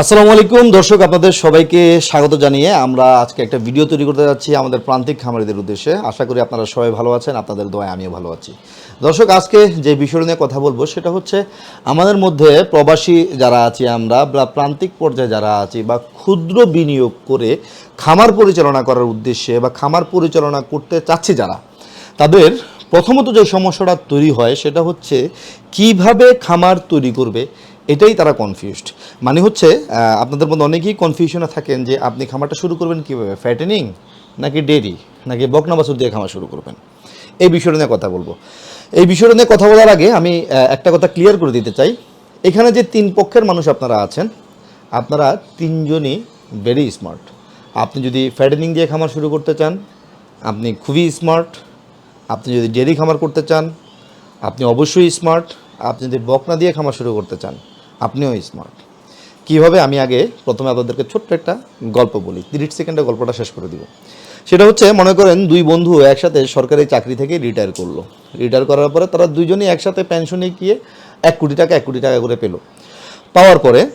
আসসালামু আলাইকুম। দর্শক, আপনাদের সবাইকে স্বাগত জানিয়ে আমরা আজকে একটা ভিডিও তৈরি করতে যাচ্ছি আমাদের প্রান্তিক খামারিদের উদ্দেশ্যে। আশা করি আপনারা সবাই ভালো আছেন, আপনাদের দোয়ায় আমিও ভালো আছি। দর্শক, আজকে যে বিষয় নিয়ে কথা বলব সেটা হচ্ছে আমাদের মধ্যে প্রবাসী যারা আছি আমরা, বা প্রান্তিক পর্যায়ে যারা আছি বা ক্ষুদ্র বিনিয়োগ করে খামার পরিচালনা করার উদ্দেশ্যে বা খামার পরিচালনা করতে চাচ্ছি যারা, তাদের প্রথমত যে সমস্যাটা তৈরি হয় সেটা হচ্ছে কীভাবে খামার তৈরি করবে এটাই তারা কনফিউজড মানে হচ্ছে আপনাদের মধ্যে অনেকেই কনফিউশনে থাকেন যে আপনি খামারটা শুরু করবেন কীভাবে? ফ্যাটেনিং নাকি ডেরি নাকি বকনা বাছুর দিয়ে খামার শুরু করবেন? এই বিষয়টা নিয়ে কথা বলব। এই বিষয়টা নিয়ে কথা বলার আগে আমি একটা কথা ক্লিয়ার করে দিতে চাই। এখানে যে তিন পক্ষের মানুষ আপনারা আছেন, আপনারা তিনজনই ভেরি স্মার্ট আপনি যদি ফ্যাটেনিং দিয়ে খামার শুরু করতে চান, আপনি খুবই স্মার্ট আপনি যদি ডেয়ারি খামার করতে চান, আপনি অবশ্যই স্মার্ট আপনি যদি বকনা দিয়ে খামার শুরু করতে চান আপনিও স্মার্ট কীভাবে আমি আগে প্রথমে আপনাদেরকে ছোট্ট একটা গল্প বলি? তিরিশ সেকেন্ডে গল্পটা শেষ করে দিব। সেটা হচ্ছে, মনে করেন দুই বন্ধু একসাথে সরকারি চাকরি থেকে রিটায়ার করল। রিটায়ার করার পরে তারা দুইজনই একসাথে পেনশনে গিয়ে এক কোটি টাকা, এক কোটি টাকা করে পেল। পাওয়ার পরে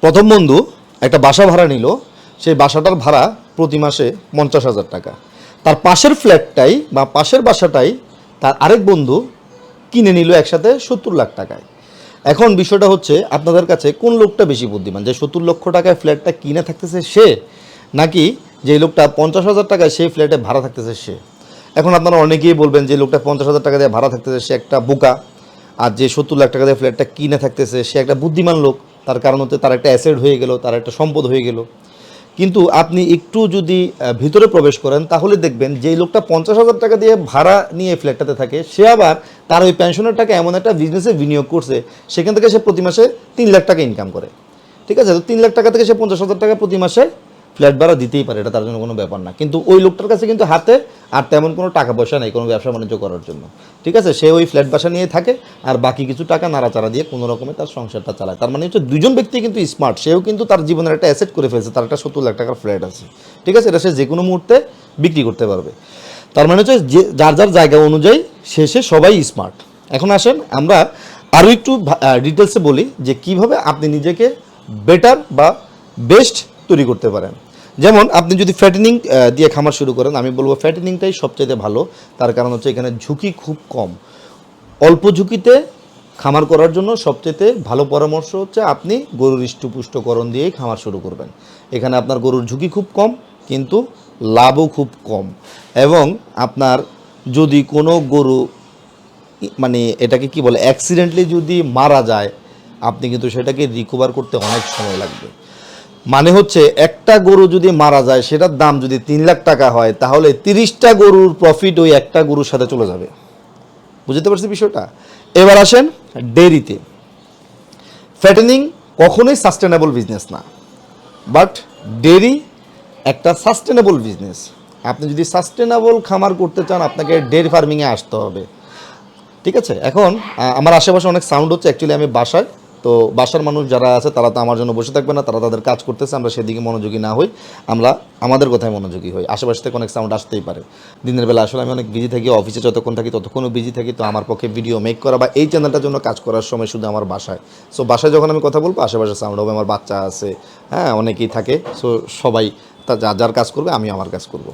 প্রথম বন্ধু একটা বাসা ভাড়া নিল। সেই বাসাটার ভাড়া প্রতি মাসে পঞ্চাশ হাজার টাকা। তার পাশের ফ্ল্যাটটাই বা পাশের বাসাটাই তার আরেক বন্ধু কিনে নিল একসাথে সত্তর লাখ টাকায়। এখন বিষয়টা হচ্ছে, আপনাদের কাছে কোন লোকটা বেশি বুদ্ধিমান? যে সত্তর লক্ষ টাকায় ফ্ল্যাটটা কিনে থাকতেছে সে, নাকি যে লোকটা পঞ্চাশ হাজার টাকায় সেই ফ্ল্যাটে ভাড়া থাকতেছে সে? এখন আপনারা অনেকেই বলবেন যে লোকটা পঞ্চাশ হাজার টাকা দিয়ে ভাড়া থাকতেছে, সে একটা বোকা। আর যে সত্তর লাখ টাকা দিয়ে ফ্ল্যাটটা কিনে থাকতেছে, সে একটা বুদ্ধিমান লোক। তার কারণ হচ্ছে তার একটা অ্যাসেড হয়ে গেল, তার একটা সম্পদ হয়ে গেল। কিন্তু আপনি একটু যদি ভিতরে প্রবেশ করেন, তাহলে দেখবেন যে লোকটা পঞ্চাশ হাজার টাকা দিয়ে ভাড়া নিয়ে ফ্ল্যাটটাতে থাকে। সে আবার তার ওই পেনশনের টাকা এমন একটা বিজনেসে বিনিয়োগ করছে, সেখান থেকে সে প্রতি মাসে তিন লাখ টাকা ইনকাম করে। ঠিক আছে? তো তিন লাখ টাকা থেকে সে পঞ্চাশ হাজার টাকা প্রতি মাসে ফ্ল্যাট ভাড়া দিতেই পারে, এটা তার জন্য কোনো ব্যাপার না। কিন্তু ওই লোকটার কাছে কিন্তু হাতে আর তেমন কোনো টাকা পয়সা নেই কোনো ব্যবসা বাণিজ্য করার জন্য। ঠিক আছে? সে ওই ফ্ল্যাট বাসা নিয়ে থাকে আর বাকি কিছু টাকা নাড়াচাড়া দিয়ে কোনো রকমে তার সংসারটা চালায়। তার মানে হচ্ছে দুজন ব্যক্তি কিন্তু স্মার্ট সেও কিন্তু তার জীবনের একটা অ্যাসেট করে ফেলছে, তার একটা সত্তর লাখ টাকার ফ্ল্যাট আছে। ঠিক আছে? এটা সে যে কোনো মুহূর্তে বিক্রি করতে পারবে। তার মানে হচ্ছে যে, যার যার জায়গা অনুযায়ী শেষে সবাই স্মার্ট এখন আসেন, আমরা আরও একটু ডিটেলসে বলি যে কীভাবে আপনি নিজেকে বেটার বা বেস্ট তৈরি করতে পারেন। যেমন আপনি যদি ফ্যাটেনিং দিয়ে খামার শুরু করেন, আমি বলব ফ্যাটেনিংটাই সবচেয়ে ভালো। তার কারণ হচ্ছে এখানে ঝুঁকি খুব কম। অল্প ঝুঁকিতে খামার করার জন্য সবচেয়ে ভালো পরামর্শ হচ্ছে আপনি গরুর ইষ্টপুষ্টকরণ দিয়েই খামার শুরু করবেন। এখানে আপনার গরুর ঝুঁকি খুব কম, কিন্তু লাভও খুব কম। এবং আপনার যদি কোনো গরু মানে এটাকে কি বলে অ্যাক্সিডেন্টলি যদি মারা যায়, আপনি কিন্তু সেটাকে রিকভার করতে অনেক সময় লাগবে। মানে হচ্ছে একটা গরু যদি মারা যায়, সেটার দাম যদি তিন লাখ টাকা হয়, তাহলে তিরিশটা গরুর প্রফিট ওই একটা গরুর সাথে চলে যাবে। বুঝতে পারছি বিষয়টা? এবার আসেন ডেরিতে ফ্যাটেনিং কখনোই সাস্টেনেবল বিজনেস না। বাট ডেরি একটা সাস্টেনেবল বিজনেস আপনি যদি সাস্টেনেবল খামার করতে চান, আপনাকে ডেয়ারি ফার্মিংয়ে আসতে হবে। ঠিক আছে? এখন আমার আশেপাশে অনেক সাউন্ড হচ্ছে। অ্যাকচুয়ালি আমি বাসায় তো বাসার মানুষ যারা আছে, তারা তো আমার জন্য বসে থাকবে না, তারা তাদের কাজ করতেছে, আমরা সেদিকে মনোযোগী না হই, আমরা আমাদের কথায় মনোযোগী হই। আশেপাশে থেকে অনেক সাউন্ড আসতেই পারে। দিনের বেলা আসলে আমি অনেক বিজি থাকি অফিসে যতক্ষণ থাকি ততক্ষণও বিজি থাকি, তো আমার পক্ষে ভিডিও মেক করা বা এই চ্যানেলটার জন্য কাজ করার সময় শুধু আমার বাসায়। সো বাসায় যখন আমি কথা বলব, আশেপাশে সাউন্ড হবে, আমার বাচ্চা আছে হ্যাঁ অনেকেই থাকে সো সবাই তা যা, যার কাজ করবে, আমি আমার কাজ করব।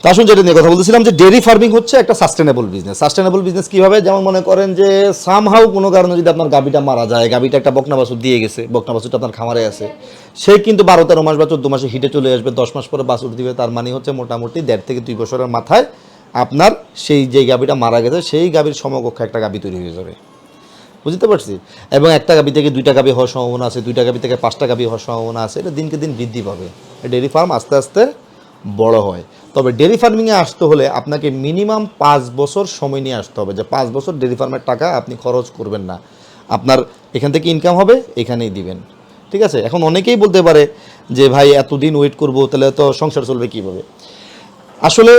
তো আসুন যেটা নিয়ে কথা বলতেছিলাম যে ডেয়ারি ফার্মিং হচ্ছে একটা সাস্টেনেবল বিজনেস সাস্টেনেবল বিজনেস কীভাবে? যেমন মনে করেন যে সামহাউ কোনো কারণে যদি আপনার গাবিটা মারা যায় গাবিটা একটা বকনা দিয়ে গেছে, বকনা বাছুরটা আপনার খামারে আছে, সে কিন্তু বারো তেরো মাস বা চোদ্দ মাসে হিটে চলে আসবে, দশ মাস পরে বাছুর দিবে, তার মানে হচ্ছে মোটামুটি দেড় থেকে দুই বছরের মাথায় আপনার সেই যে গাবিটা মারা গেছে, সেই গাবির সমকক্ষ একটা গাবি তৈরি হয়ে যাবে। বুঝতে পারছি? এবং একটা গাবি থেকে দুইটা গাবি হওয়ার সম্ভাবনা আছে, দুইটা গাবি থেকে পাঁচটা গাবি হওয়ার সম্ভাবনা আছে, এটা দিনকে দিন বৃদ্ধি পাবে। ডেয়ারি ফার্ম আস্তে আস্তে বড় হয়। তবে ডেয়ারি ফার্মিংয়ে আসতে হলে আপনাকে মিনিমাম পাঁচ বছর সময় নিয়ে আসতে হবে। যে পাঁচ বছর ডেয়ারি ফার্মের টাকা আপনি খরচ করবেন না। আপনার এখান থেকে ইনকাম হবে, এখানেই দিবেন। ঠিক আছে? এখন অনেকেই বলতে পারে যে, ভাই, এতদিন ওয়েট করব, তাহলে তো সংসার চলবে কীভাবে? আসলে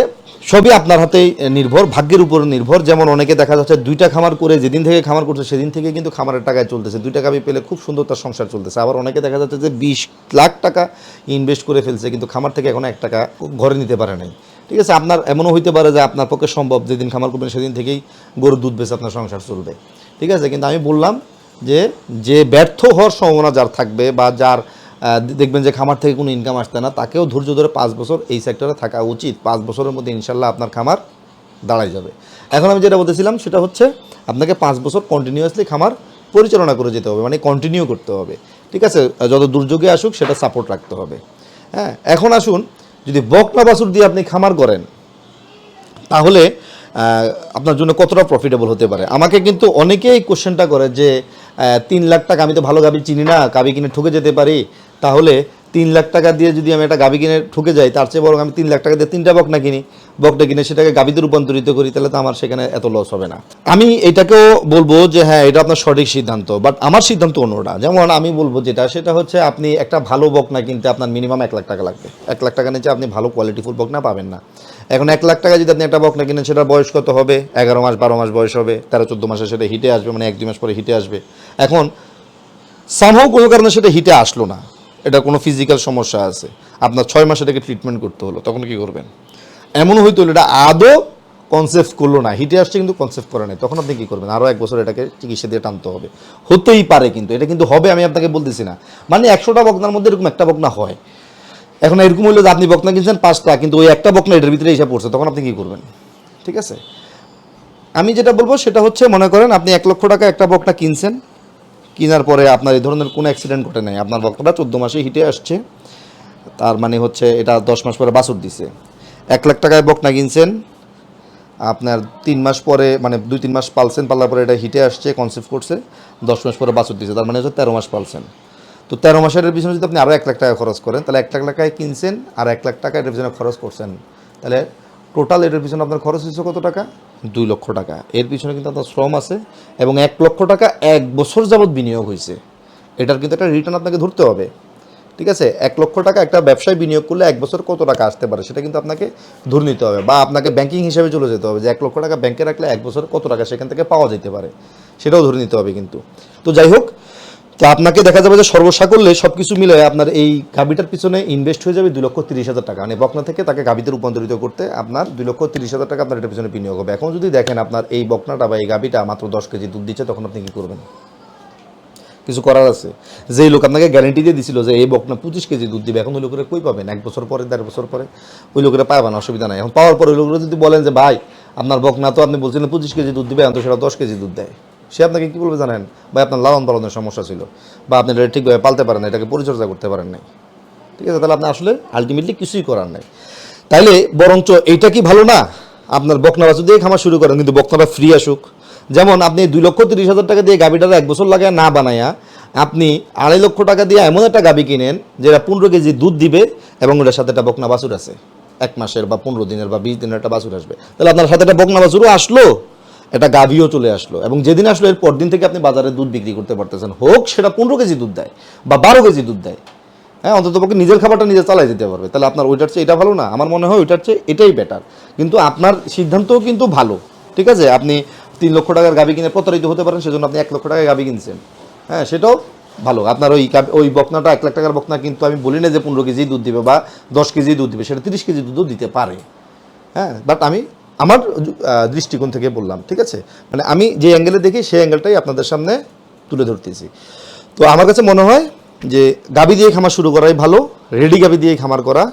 সবই আপনার হাতেই নির্ভর, ভাগ্যের উপর নির্ভর। যেমন অনেকে দেখা যাচ্ছে দুইটা খামার করে, যেদিন থেকে খামার করছে সেদিন থেকে কিন্তু খামারের টাকায় চলতেছে। দুইটা গাবি পেলে খুব সুন্দর তার সংসার চলতেছে। আবার অনেকে দেখা যাচ্ছে যে বিশ লাখ টাকা ইনভেস্ট করে ফেলছে, কিন্তু খামার থেকে এখনও এক টাকা ঘরে নিতে পারে নাই। ঠিক আছে, আপনার এমনও হইতে পারে যে আপনার পক্ষে সম্ভব যেদিন খামার করবেন সেদিন থেকেই গরুর দুধ বেচে আপনার সংসার চলবে। ঠিক আছে, কিন্তু আমি বললাম যে যে ব্যর্থ হওয়ার সম্ভাবনা যার থাকবে বা যার দেখবেন যে খামার থেকে কোনো ইনকাম আসতে না, তাকেও ধৈর্য ধরে পাঁচ বছর এই সেক্টরে থাকা উচিত। পাঁচ বছরের মধ্যে ইনশাল্লাহ আপনার খামার দাঁড়াই যাবে। এখন আমি যেটা বলতেছিলাম, সেটা হচ্ছে আপনাকে পাঁচ বছর কন্টিনিউয়াসলি খামার পরিচালনা করে যেতে হবে মানে কন্টিনিউ করতে হবে। ঠিক আছে? যত দুর্যোগে আসুক, সেটা সাপোর্ট রাখতে হবে। হ্যাঁ এখন আসুন, যদি বকনা বাসুর দিয়ে আপনি খামার করেন, তাহলে আপনার জন্য কতটা প্রফিটেবল হতে পারে? আমাকে কিন্তু অনেকেই কোশ্চেনটা করে যে তিন লাখ টাকা আমি তো ভালো গাবি চিনি না, গাবি কিনে ঠকে যেতে পারি তাহলে তিন লাখ টাকা দিয়ে যদি আমি একটা গাবি কিনে ঠকে যাই, তার চেয়ে বরং আমি তিন লাখ টাকা দিয়ে তিনটা বকনা কিনি, বকটা কিনে সেটাকে গাবিতে রূপান্তরিত করি, তাহলে তো আমার সেখানে এত লস হবে না। আমি এটাকেও বলব যে হ্যাঁ এটা আপনার সঠিক সিদ্ধান্ত বাট আমার সিদ্ধান্ত অন্যটা। যেমন আমি বলব যেটা, সেটা হচ্ছে আপনি একটা ভালো বকনা কিনতে আপনার মিনিমাম এক লাখ টাকা লাগবে। এক লাখ টাকা নিচে আপনি ভালো কোয়ালিটিফুল বকনা পাবেন না। এখন এক লাখ টাকা যদি আপনি একটা বকনা কিনেন, সেটার বয়স কত হবে? এগারো মাস, বারো মাস বয়স হবে, তেরো, চোদ্দ মাসে সেটা হিটে আসবে মানে এক, দুই মাস পরে হিটে আসবে। এখন সামহাও কোনো কারণে সেটা হিটে আসলো না। এটা কোনো ফিজিক্যাল সমস্যা আছে। আপনার ছয় মাসে এটাকে ট্রিটমেন্ট করতে হলো, তখন কি করবেন? এমন হইতে হলো, এটা আদৌ কনসেপ্ট করল না। হিটে আসছে কিন্তু কনসেপ্ট করে নাই। তখন আপনি কী করবেন? আরও এক বছর এটাকে চিকিৎসা দিয়ে টানতে হবে। হতেই পারে কিন্তু, এটা কিন্তু হবে, আমি আপনাকে বলতেছি না। মানে একশোটা বকনার মধ্যে এরকম একটা বকনা হয়। এখন এরকম হইল আপনি বকনা কিনছেন পাঁচটা, কিন্তু ওই একটা বকনা এটার ভিতরে হিসাব পড়ছে, তখন আপনি কী করবেন? ঠিক আছে? আমি যেটা বলব সেটা হচ্ছে, মনে করেন আপনি এক লক্ষ টাকা একটা বকনা কিনছেন কেনার পরে আপনার এই ধরনের কোনো অ্যাক্সিডেন্ট ঘটে নাই। আপনার বকনাটা চোদ্দ মাসে হিটে আসছে। তার মানে হচ্ছে এটা দশ মাস পরে বাছুর দিছে। এক লাখ টাকায় বকনা কিনছেন। আপনার তিন মাস পরে মানে দুই তিন মাস পালছেন পাল্লার পরে এটা হিটে আসছে কনসেপ্ট করছে। দশ মাস পরে বাছুর দিছে, তার মানে হচ্ছে তেরো মাস পালছেন। তো তেরো মাসের পিছনে যদি আপনি আরও এক লাখ টাকা খরচ করেন, তাহলে এক লাখ টাকায় কিনছেন আর এক লাখ টাকা এটার পিছনে খরচ করছেন। তাহলে টোটাল এটার পিছনে আপনার খরচ হচ্ছে কত টাকা? দুই লক্ষ টাকা। এর পিছনে কিন্তু আপনার শ্রম আছে এবং এক লক্ষ টাকা এক বছর যাবৎ বিনিয়োগ হয়েছে। এটার কিন্তু একটা রিটার্ন আপনাকে ধরতে হবে। ঠিক আছে? এক লক্ষ টাকা একটা ব্যবসায় বিনিয়োগ করলে এক বছর কত টাকা আসতে পারে সেটা কিন্তু আপনাকে ধরে নিতে হবে বা আপনাকে ব্যাংকিং হিসাবে চলে যেতে হবে যে এক লক্ষ টাকা ব্যাংকে রাখলে এক বছর কত টাকা সেখান থেকে পাওয়া যেতে পারে, সেটাও ধরে নিতে হবে কিন্তু। তো যাই হোক তো আপনাকে দেখা যাবে যে সর্বসা করলে সব কিছু মিলে আপনার এই গাবিটার পিছনে ইনভেস্ট হয়ে যাবে দুই লক্ষ তিরিশ হাজার টাকা। মানে বকনা থেকে তাকে গাবিতে রূপান্তরিত করতে আপনার দুই লক্ষ তিরিশ হাজার টাকা আপনার এটার পিছনে বিনিয়োগ হবে। এখন যদি দেখেন আপনার এই বকনাটা বা এই গাবিটা মাত্র দশ কেজি দুধ দিচ্ছে, তখন আপনি কী করবেন? কিছু করার আছে? যেই লোক আপনাকে গ্যারেন্টি দিয়ে দিছিল যে এই বকনা পঁচিশ কেজি দুধ দিবে, এখন ওই লোকেরা কই পাবেন? এক বছর পরে, দেড় বছর পরে ওই লোকেরা পাবেন অসুবিধা নাই। এখন পাওয়ার পরে ওই লোকেরা যদি বলেন যে, ভাই, আপনার বকনা তো আপনি বলছিলেন পঁচিশ কেজি দুধ দিবে, এখন তো সেটা দশ কেজি দুধ দেয়। সে আপনাকে কী বলবে জানেন? বা আপনার লালন পালনের সমস্যা ছিল। বা আপনি এটা ঠিকভাবে পালতে পারেন না, এটাকে পরিচর্যা করতে পারেন নাই। ঠিক আছে, তাহলে আপনি আসলে আলটিমেটলি কিছুই করার নাই। তাইলে বরঞ্চ এইটা কি ভালো না? আপনার বকনা বাছুর দিয়ে খামার শুরু করেন, কিন্তু বকনাটা ফ্রি আসুক। যেমন আপনি দুই লক্ষ তিরিশ হাজার টাকা দিয়ে গাবিটার এক বছর লাগায় না বানায়া, আপনি আড়াই লক্ষ টাকা দিয়ে এমন একটা গাবি কিনেন, যেটা পনেরো কেজি দুধ দিবে এবং ওটার সাথে একটা বকনা বাছুর আছে। এক মাসের বা পনেরো দিনের বা বিশ দিনের একটা বাছুর আসবে। তাহলে আপনার সাথে একটা বকনা বাছুরও আসলো একটা গাভিও চলে আসলো এবং যেদিন আসলো এর পর দিন থেকে আপনি বাজারে দুধ বিক্রি করতে পারতেছেন। হোক, সেটা পনেরো কেজি দুধ দেয় বা বারো কেজি দুধ দেয়। হ্যাঁ অন্তত পক্ষে নিজের খাবারটা নিজে চালাই দিতে পারবে। তাহলে আপনার ওইটার চেয়ে এটা ভালো না। আমার মনে হয় ওইটার চেয়ে এটাই বেটার কিন্তু আপনার সিদ্ধান্তও কিন্তু ভালো। ঠিক আছে? আপনি তিন লক্ষ টাকার গাবি কিনে প্রতারিত হতে পারেন, সেজন্য আপনি এক লক্ষ টাকায় গাবি কিনছেন। হ্যাঁ সেটাও ভালো। আপনার ওই ওই বকনাটা, এক লাখ টাকার বকনা কিন্তু আমি বলি না যে পনেরো কেজি দুধ দিবে বা দশ কেজি দুধ দিবে, সেটা তিরিশ কেজি দুধও দিতে পারে। হ্যাঁ বাট আমি আমার দৃষ্টিকোণ থেকে বললাম, ঠিক আছে? মানে আমি যে অ্যাঙ্গেলে দেখি, সেই অ্যাঙ্গেলটাই আপনাদের সামনে তুলে ধরতেছি। তো আমার কাছে মনে হয় যে গাবি দিয়ে খামার শুরু করাই ভালো, রেডি গাবি দিয়ে খামার করা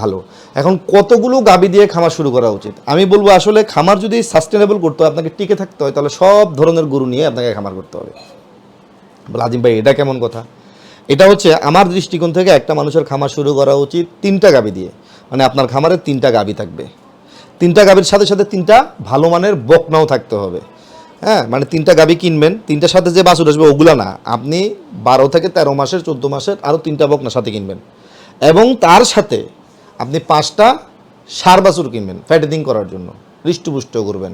ভালো। এখন কতগুলো গাবি দিয়ে খামার শুরু করা উচিত? আমি বলব আসলে খামার যদি সাস্টেনেবল করতে হয়, আপনাকে টিকে থাকতে হয়, তাহলে সব ধরনের গরু নিয়ে আপনাকে খামার করতে হবে। বলে, আজিম ভাই, এটা কেমন কথা? এটা হচ্ছে আমার দৃষ্টিকোণ থেকে একটা মানুষের খামার শুরু করা উচিত তিনটা গাবি দিয়ে। মানে আপনার খামারে তিনটা গাবি থাকবে। তিনটা গাবির সাথে সাথে তিনটা ভালো মানের বকনাও থাকতে হবে। হ্যাঁ মানে তিনটা গাবি কিনবেন, তিনটার সাথে যে বাছুর আসবে ওগুলো না। আপনি বারো থেকে তেরো মাসের, চোদ্দ মাসের আরও তিনটা বকনা সাথে কিনবেন। এবং তার সাথে আপনি পাঁচটা সার বাছুর কিনবেন ফ্যাটেদিং করার জন্য, হৃষ্টপুষ্ট করবেন।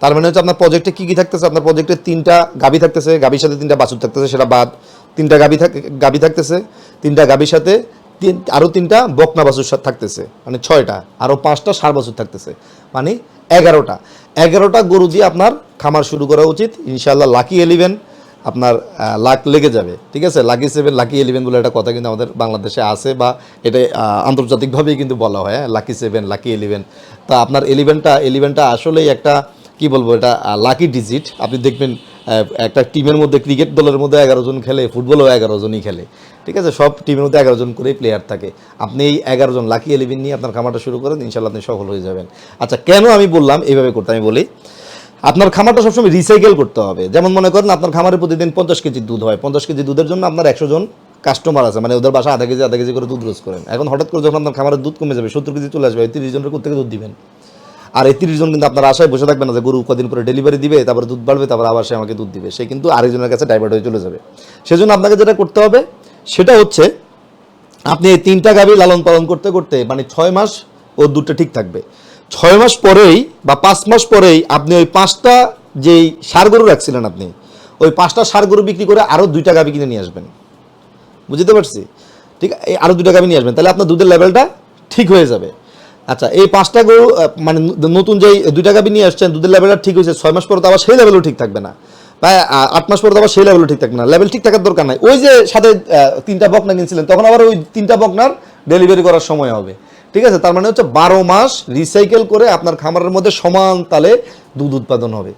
তার মানে হচ্ছে আপনার প্রজেক্টে কী কী থাকতেছে? আপনার প্রজেক্টে তিনটা গাবি থাকতেছে গাবির সাথে তিনটা বাছুর থাকতেছে, সেটা বাদ। তিনটা গাবি থাক গাবি থাকতেছে, তিনটা গাবির সাথে তিন আরও তিনটা বকনা বাছুর থাকতেছে। মানে ছয়টা আরও পাঁচটা সার বাছুর থাকতেছে। মানে এগারোটা। এগারোটা গরু দিয়ে আপনার খামার শুরু করা উচিত। ইনশাল্লাহ লাকি এলিভেন আপনার লাক লেগে যাবে। ঠিক আছে? লাকি সেভেন লাকি ইলেভেন বলে একটা কথা কিন্তু আমাদের বাংলাদেশে আছে বা এটা আন্তর্জাতিকভাবেই কিন্তু বলা হয় লাকি সেভেন লাকি ইলেভেন তা আপনার ইলেভেনটা ইলেভেনটা আসলেই একটা, কি বলব এটা লাকি ডিজিট আপনি দেখবেন একটা টিমের মধ্যে ক্রিকেট দলের মধ্যে এগারো জন খেলে ফুটবলও এগারো জনই খেলে। ঠিক আছে? সব টিমের মধ্যে এগারো জন করেই প্লেয়ার থাকে। আপনি এই এগারো জন লাকি এলেভেন নিয়ে আপনার খামারটা শুরু করেন ইনশাল্লাহ আপনি সফল হয়ে যাবেন। আচ্ছা কেন আমি বললাম এইভাবে করতে? আমি বলি, আপনার খামারটা সবসময় রিসাইকেল করতে হবে। যেমন মনে করেন, আপনার খামারে প্রতিদিন পঞ্চাশ কেজি দুধ হয়। পঞ্চাশ কেজি দুধের জন্য আপনার একশো জন কাস্টমার আছে। মানে ওদের বাসা আধা কেজি আধা কেজি করে দুধ রোজ করেন। এখন হঠাৎ করে যখন আপনার খামারের দুধ কমে যাবে, সত্তর কেজি চলে আসবে, তিরিশ জনের থেকে দুধ দিবেন? আর এই তিরিশ জন কিন্তু আপনার আশায় বসে থাকবে না যে গরু কদিন পরে ডেলিভারি দিবে, তারপরে দুধ বাড়বে, তারপর আবার সে আমাকে দুধ দিবে। সে কিন্তু আরেকজনের কাছে ডাইভার্ট হয়ে চলে যাবে। সেজন্য আপনাকে যেটা করতে হবে, সেটা হচ্ছে আপনি এই তিনটা গাভী লালন পালন করতে করতে মানে ছয় মাস ওর দুধটা ঠিক থাকবে। ছয় মাস পরেই বা পাঁচ মাস পরেই আপনি ওই পাঁচটা যেই সার গরু রাখছিলেন আপনি, ওই পাঁচটা সার গরু বিক্রি করে আরও দুইটা গাভী কিনে নিয়ে আসবেন। বুঝতে পারছি? ঠিক আরও দুটা গাভী নিয়ে আসবেন, তাহলে আপনার দুধের লেভেলটা ঠিক হয়ে যাবে। আচ্ছা এই পাঁচটা গরু মানে নতুন যেই দুইটা গাভী নিয়ে আসছেন, দুধের লেভেলটা ঠিক হয়েছে, ছয় মাস পরে তো আবার সেই লেভেলও ঠিক থাকবে না। বা আট মাস পরে তো আবার সেই লেভেলও ঠিক থাকবে না। লেভেল ঠিক থাকার দরকার নাই। ওই যে সাথে তিনটা বকনা কিনছিলেন, তখন আবার ওই তিনটা বকনার ডেলিভারি করার সময় হবে। ঠিক আছে? তার মানে হচ্ছে বারো মাস রিসাইকেল করে আপনার খামারের মধ্যে সমান তালে দুধ উৎপাদন হবে।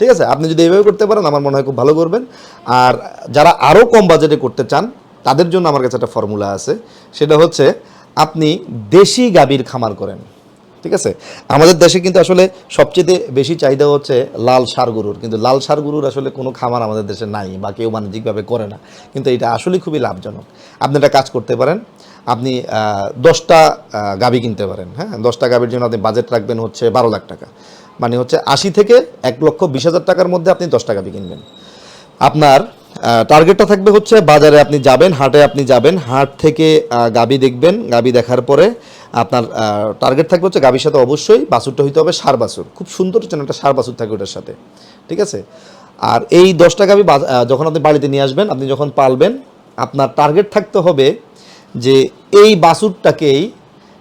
ঠিক আছে? আপনি যদি এইভাবে করতে পারেন, আমার মনে হয় খুব ভালো করবেন। আর যারা আরও কম বাজেটে করতে চান, তাদের জন্য আমার কাছে একটা ফর্মুলা আছে। সেটা হচ্ছে আপনি দেশি গাভীর খামার করেন, ঠিক আছে? আমাদের দেশে কিন্তু আসলে সবচেয়ে বেশি চাহিদা হচ্ছে লাল সার গরুর, কিন্তু লাল সার গরুর আসলে কোনো খামার আমাদের দেশে নাই বা কেউ বাণিজ্যিকভাবে করে না, কিন্তু এটা আসলে খুবই লাভজনক। আপনি একটা কাজ করতে পারেন, আপনি দশটা গাভী কিনতে পারেন হ্যাঁ? দশটা গাভীর জন্য আপনি বাজেট রাখবেন হচ্ছে বারো লাখ টাকা মানে হচ্ছে আশি থেকে এক লক্ষ বিশ হাজার টাকার মধ্যে আপনি দশটা গাভী কিনবেন। আপনার টার্গেটটা থাকবে হচ্ছে বাজারে আপনি যাবেন, হাটে আপনি যাবেন, হাট থেকে গাবি দেখবেন, গাবি দেখার পরে আপনার টার্গেট থাকবে হচ্ছে গাবির সাথে অবশ্যই বাছুরটা হইতে হবে সার বাছুর। খুব সুন্দর একটা সার বাছুর থাকে ওটার সাথে, ঠিক আছে? আর এই দশটা গাবি যখন আপনি বাড়িতে নিয়ে আসবেন, আপনি যখন পালবেন, আপনার টার্গেট থাকতে হবে যে এই বাছুরটাকেই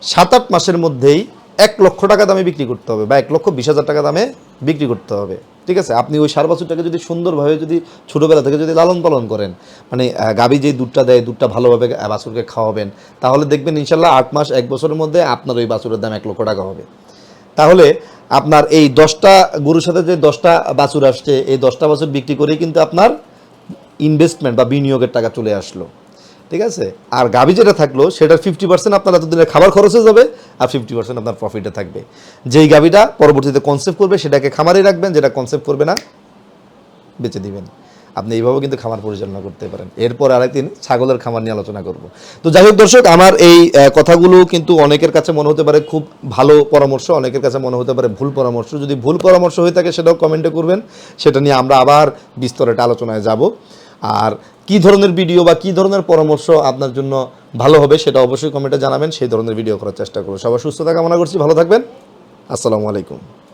সাত আট মাসের মধ্যেই এক লক্ষ টাকা দামে বিক্রি করতে হবে বা এক লক্ষ বিশ হাজার টাকা দামে বিক্রি করতে হবে। ঠিক আছে? আপনি ওই সার বাছুরটাকে যদি সুন্দরভাবে যদি ছোটোবেলা থেকে যদি লালন পালন করেন মানে গাভী যে দুধটা দেয়, দুধটা ভালোভাবে বাছুরকে খাওয়াবেন, তাহলে দেখবেন ইনশাল্লাহ আট মাস, এক বছরের মধ্যে আপনার ওই বাছুরের দাম এক লক্ষ টাকা হবে। তাহলে আপনার এই দশটা গরুর সাথে যে দশটা বাছুর আসছে, এই দশটা বাছুর বিক্রি করেই কিন্তু আপনার ইনভেস্টমেন্ট বা বিনিয়োগের টাকা চলে আসলো। ঠিক আছে? আর গাভী যেটা থাকল, সেটার ফিফটি পার্সেন্ট আপনার এতদিনের খাবার খরচ হয়ে যাবে আর ফিফটি পার্সেন্ট আপনার প্রফিটে থাকবে। যেই গাভীটা পরবর্তীতে কনসেপ্ট করবে, সেটাকে খামারে রাখবেন, যেটা কনসেপ্ট করবে না, বেচে দিবেন। আপনি এইভাবে কিন্তু খামার পরিচালনা করতে পারেন। এরপর আরেকদিন ছাগলের খামার নিয়ে আলোচনা করব। তো যাই হোক দর্শক, আমার এই কথাগুলো কিন্তু অনেকের কাছে মনে হতে পারে খুব ভালো পরামর্শ, অনেকের কাছে মনে হতে পারে ভুল পরামর্শ। যদি ভুল পরামর্শ হয়ে থাকে, সেটাও কমেন্টে করবেন। সেটা নিয়ে আমরা আবার বিস্তর একটা আলোচনায় যাব। আর কি ধরনের ভিডিও বা কি ধরনের পরামর্শ আপনার জন্য ভালো হবে সেটা অবশ্যই কমেন্টে জানাবেন, সেই ধরনের ভিডিও করার চেষ্টা করব। সুস্থ থাকা মনে করছি, ভালো থাকবেন। আসসালামু আলাইকুম।